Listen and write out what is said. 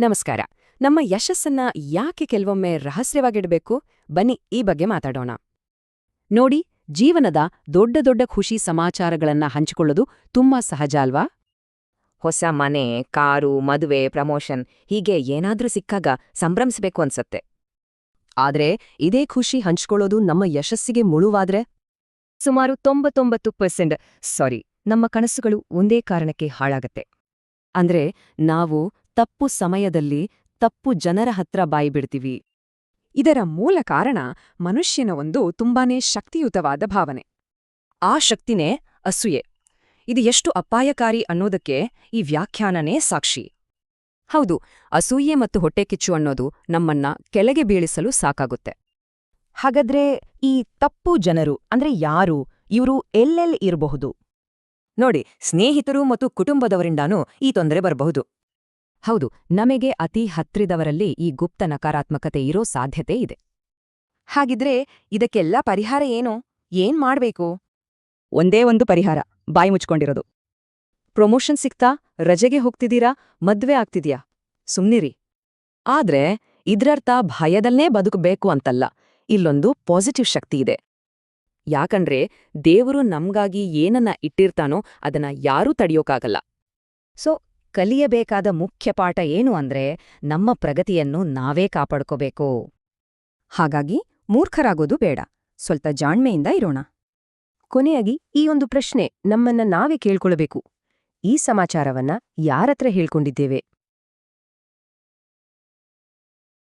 ನಮಸ್ಕಾರ. ನಮ್ಮ ಯಶಸ್ಸನ್ನ ಯಾಕೆ ಕೆಲವೊಮ್ಮೆ ರಹಸ್ಯವಾಗಿಡಬೇಕು? ಬನ್ನಿ ಈ ಬಗ್ಗೆ ಮಾತಾಡೋಣ. ನೋಡಿ, ಜೀವನದ ದೊಡ್ಡ ದೊಡ್ಡ ಖುಷಿ ಸಮಾಚಾರಗಳನ್ನ ಹಂಚಿಕೊಳ್ಳೋದು ತುಂಬಾ ಸಹಜ ಅಲ್ವಾ? ಹೊಸ ಮನೆ, ಕಾರು, ಮದುವೆ, ಪ್ರಮೋಷನ್ ಹೀಗೆ ಏನಾದ್ರೂ ಸಿಕ್ಕಾಗ ಸಂಭ್ರಮಿಸ್ಬೇಕು ಅನ್ಸತ್ತೆ. ಆದ್ರೆ ಇದೇ ಖುಷಿ ಹಂಚಿಕೊಳ್ಳೋದು ನಮ್ಮ ಯಶಸ್ಸಿಗೆ ಮುಳುವಾದ್ರೆ? ಸುಮಾರು ತೊಂಬತ್ತೊಂಬತ್ತು ಪರ್ಸೆಂಟ್ ಸಾರಿ ನಮ್ಮ ಕನಸುಗಳು ಒಂದೇ ಕಾರಣಕ್ಕೆ ಹಾಳಾಗತ್ತೆ. ಅಂದ್ರೆ ನಾವು ತಪ್ಪು ಸಮಯದಲ್ಲಿ ತಪ್ಪು ಜನರ ಹತ್ರ ಬಾಯಿಬಿಡ್ತೀವಿ ಇದರ ಮೂಲ ಕಾರಣ ಮನುಷ್ಯನ ಒಂದು ತುಂಬಾನೇ ಶಕ್ತಿಯುತವಾದ ಭಾವನೆ. ಆ ಶಕ್ತಿನೇ ಅಸೂಯೆ. ಇದು ಎಷ್ಟು ಅಪಾಯಕಾರಿ ಅನ್ನೋದಕ್ಕೆ ಈ ವ್ಯಾಖ್ಯಾನನೇ ಸಾಕ್ಷಿ. ಹೌದು, ಅಸೂಯೆ ಮತ್ತು ಹೊಟ್ಟೆಕಿಚ್ಚು ಅನ್ನೋದು ನಮ್ಮನ್ನ ಕೆಳಗೆ ಬೀಳಿಸಲು ಸಾಕಾಗುತ್ತೆ. ಹಾಗಾದ್ರೆ ಈ ತಪ್ಪು ಜನರು ಅಂದ್ರೆ ಯಾರು? ಇವರು ಎಲ್ಲೆಲ್ಲಿ ಇರಬಹುದು? ನೋಡಿ, ಸ್ನೇಹಿತರು ಮತ್ತು ಕುಟುಂಬದವರಿಂದಾನೂ ಈ ತೊಂದರೆ ಬರಬಹುದು. ಹೌದು, ನಮಗೆ ಅತಿ ಹತ್ತಿರದವರಲ್ಲಿ ಈ ಗುಪ್ತ ನಕಾರಾತ್ಮಕತೆ ಇರೋ ಸಾಧ್ಯತೆ ಇದೆ. ಹಾಗಿದ್ರೆ ಇದಕ್ಕೆಲ್ಲ ಪರಿಹಾರ ಏನು? ಏನ್ ಮಾಡ್ಬೇಕು? ಒಂದೇ ಒಂದು ಪರಿಹಾರ, ಬಾಯಿ ಮುಚ್ಕೊಂಡಿರೋದು. ಪ್ರಮೋಷನ್ ಸಿಕ್ತಾ, ರಜೆಗೆ ಹೋಗ್ತಿದ್ದೀರಾ, ಮದ್ವೆ ಆಗ್ತಿದ್ಯಾ ಸುಮ್ನಿರಿ. ಆದ್ರೆ ಇದ್ರರ್ಥ ಭಯದಲ್ಲೇ ಬದುಕಬೇಕು ಅಂತಲ್ಲ, ಇಲ್ಲೊಂದು ಪಾಸಿಟಿವ್ ಶಕ್ತಿ ಇದೆ. ಯಾಕಂದ್ರೆ ದೇವರು ನಮ್ಗಾಗಿ ಏನನ್ನ ಇಟ್ಟಿರ್ತಾನೋ ಅದನ್ನ ಯಾರೂ ತಡೆಯೋಕಾಗಲ್ಲ. ಸೊ ಕಲಿಯಬೇಕಾದ ಮುಖ್ಯ ಪಾಠ ಏನು ಅಂದ್ರೆ ನಮ್ಮ ಪ್ರಗತಿಯನ್ನು ನಾವೇ ಕಾಪಾಡ್ಕೋಬೇಕು. ಹಾಗಾಗಿ ಮೂರ್ಖರಾಗೋದು ಬೇಡ. ಸ್ವಲ್ಪ ಜಾಣ್ಮೆಯಿಂದ ಇರೋಣ. ಕೊನೆಯಾಗಿ ಈ ಒಂದು ಪ್ರಶ್ನೆ ನಮ್ಮನ್ನ ನಾವೇ ಕೇಳ್ಕೊಳ್ಬೇಕು. ಈ ಸಮಾಚಾರವನ್ನ ಯಾರತ್ರ ಹೇಳ್ಕೊಂಡಿದ್ದೇವೆ?